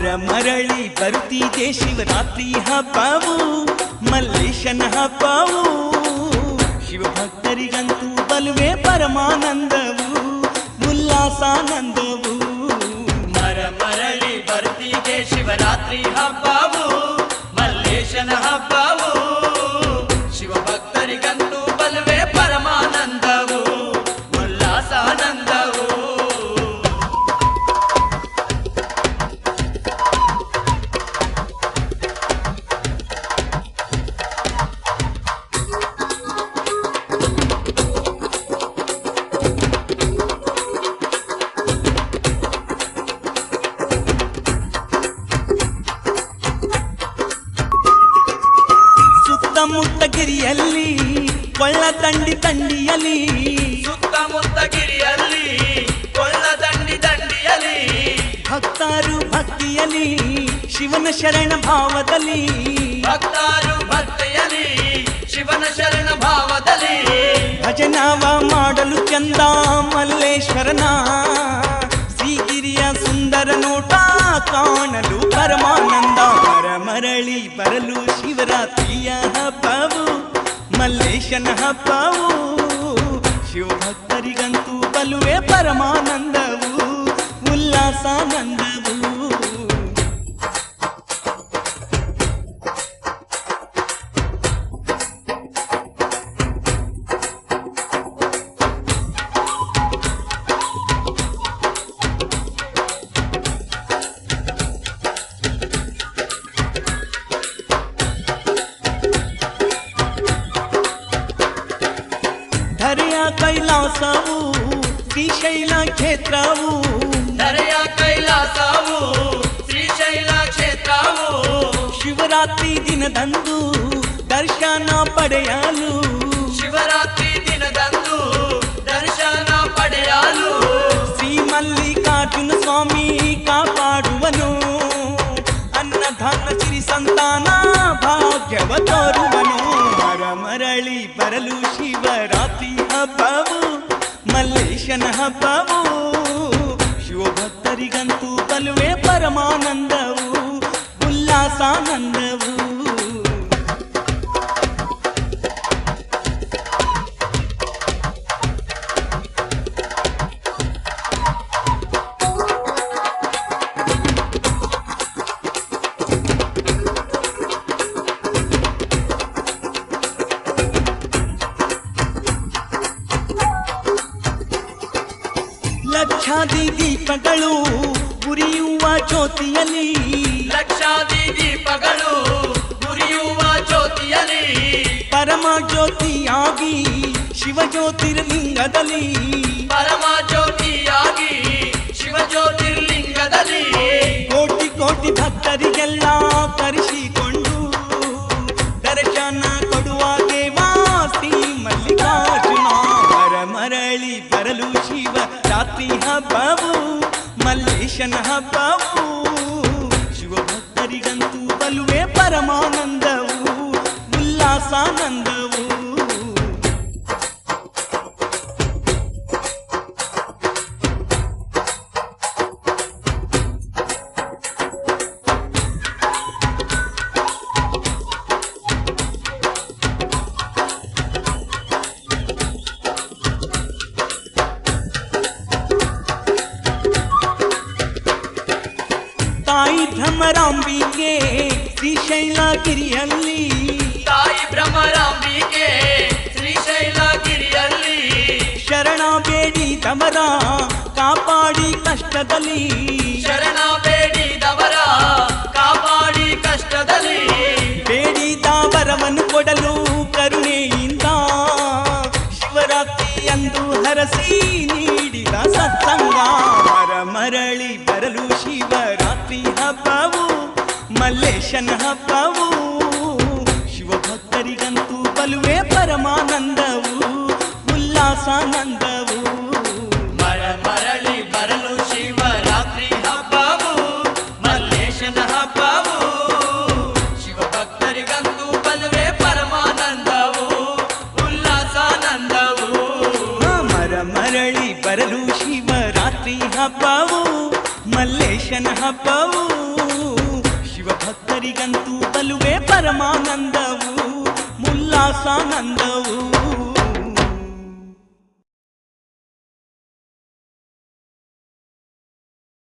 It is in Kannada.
ಬರ್ತಿದೆ ಶಿವರಾತ್ರಿ ಹಬ್ಬವು, ಮಲ್ಲೇಶನ ಹಬ್ಬವು. ಶಿವಭಕ್ತರಿಗಂತೂ ಬಲುವೆ ಪರಮಾನಂದವು, ಉಲ್ಲಾಸಾನಂದವು. ಮರ ಮರಳಿ ಬರ್ತಿಗೆ ಶಿವರಾತ್ರಿ ಹಬ್ಬವು, ಮಲ್ಲೇಶನ ಹಬ್ಬವು. ಗಿರಿಯಲ್ಲಿ ಕೊಳ್ಳ ದಂಡಿ ದಂಡಿಯಲ್ಲಿ ಸುತ್ತಮುತ್ತ ಗಿರಿಯಲ್ಲಿ ಕೊಳ್ಳ ದಂಡಿ ದಂಡಿಯಲ್ಲಿ ಭಕ್ತರು ಭಕ್ತಿಯಲ್ಲಿ ಶಿವನ ಶರಣ ಭಾವದಲ್ಲಿ. ಭಕ್ತಾರು ಭಕ್ತಿಯಲ್ಲಿ ಶಿವನ ಶರಣ ಭಾವದಲ್ಲಿ. ಭಜನಾವ ಮಾಡಲು ಚಂದ ಮಲ್ಲೇಶ್ವರನ. ಸಿಗಿರಿಯ ಸುಂದರ ನೋಟ ಕಾಣಲು ಪರಮಾನಂದ. ಪರಮರಳಿ ಬರಲು ಶಿವರಾತ್ರಿಯ ಹಬ್ಬವು. ಮಲ್ಲೇಶನ ಹಬ್ಬವು ಶಿವಭಕ್ತರಿಗಂತೂ ಬಲುವೆ ಪರಮಾನಂದವು ಉಲ್ಲಾಸಾನಂದವು ಧರೆಯ ಕೈಲಾಸವು ಶ್ರೀಶೈಲ ಕ್ಷೇತ್ರವು ಧರೆಯ ಕೈಲಾಸವು ಶ್ರೀಶೈಲ ಕ್ಷೇತ್ರವು ಶಿವರಾತ್ರಿ ದಿನದಂದು ದರ್ಶನ ಪಡೆಯಲು ಮಲ್ಲೇಶನ ಹಬ್ಬವು ಶಿವಭಕ್ತರಿಗಂತೂ ಬಲುವೆ ಪರಮಾನಂದವು ಉಲ್ಲಾಸಾನಂದವು. ಲಕ್ಷಾದಿ ದೀಪಗಳು ಉರಿಯುವ ಜ್ಯೋತಿಯಲ್ಲಿ. ಲಕ್ಷಾದಿ ದೀಪಗಳು ಉರಿಯುವ ಜ್ಯೋತಿಯಲ್ಲಿ. ಪರಮ ಜ್ಯೋತಿಯಾಗಿ ಶಿವ ಜ್ಯೋತಿರ್ಲಿಂಗದಲ್ಲಿ. ಪರಮ ಜ್ಯೋತಿಯಾಗಿ ಶಿವ ಜ್ಯೋತಿರ್ಲಿಂಗದಲ್ಲಿ. ಕೋಟಿ ಕೋಟಿ ಭಕ್ತರಿಗೆಲ್ಲ ಕರೆಸಿಕೊಂಡು ಹಬ್ಬವು ಮಲ್ಲೇಶನ ಹಬ್ಬವು ಶಿವಭಕ್ತರಿಗಂತೂ ಬಲುವೆ ಪರಮಾನಂದವು ಉಲ್ಲಾಸಾನಂದವು ತಾಯಿ ಭ್ರಮರಾಂಬಿಗೆ ಶ್ರೀಶೈಲಗಿರಿಯಲ್ಲಿ ತಾಯಿ ಭ್ರಮರಾಂಬಿಕೆ ಶ್ರೀಶೈಲಗಿರಿಯಲ್ಲಿ ಶರಣ ಬೇಡಿದವರ ಕಾಪಾಡಿ ಕಷ್ಟದಲ್ಲಿ. ಶರಣ ಬೇಡಿದವರ ಕಾಪಾಡಿ ಕಷ್ಟದಲ್ಲಿ. ಬೇಡಿದ ವರವನ್ನು ಕೊಡಲು ಕರುಣೆಯಿಂದ ಶಿವರಾತ್ರಿಯಂದು ಹರಸಿ. ಮಲ್ಲೇಶನ ಹಬ್ಬವು. ಶಿವಭಕ್ತರಿಗಂತೂ ಬಲುವೆ ಪರಮಾನಂದವು ಉಲ್ಲಾಸಾನಂದವು. ಮರ ಮರಳಿ ಬರಲು ಶಿವರಾತ್ರಿ ಹಬ್ಬವು ಮಲ್ಲೇಶನ ಹಬ್ಬವು. ಶಿವಭಕ್ತರಿಗಂತೂ ಬಲವೇ ಪರಮಾನಂದವು ಉಲ್ಲಾಸಾನಂದವು. ಮರ ಮರಳಿ ಬರಲು ಶಿವರಾತ್ರಿ ಹಬ್ಬವು ಮಲ್ಲೇಶನ ಹಬ್ಬವು. ಶಿವಭಕ್ತರಿಗಂತೂ ಬಲುವೆ ಪರಮಾನಂದವು ಮುಲ್ಲಾಸಾನಂದವು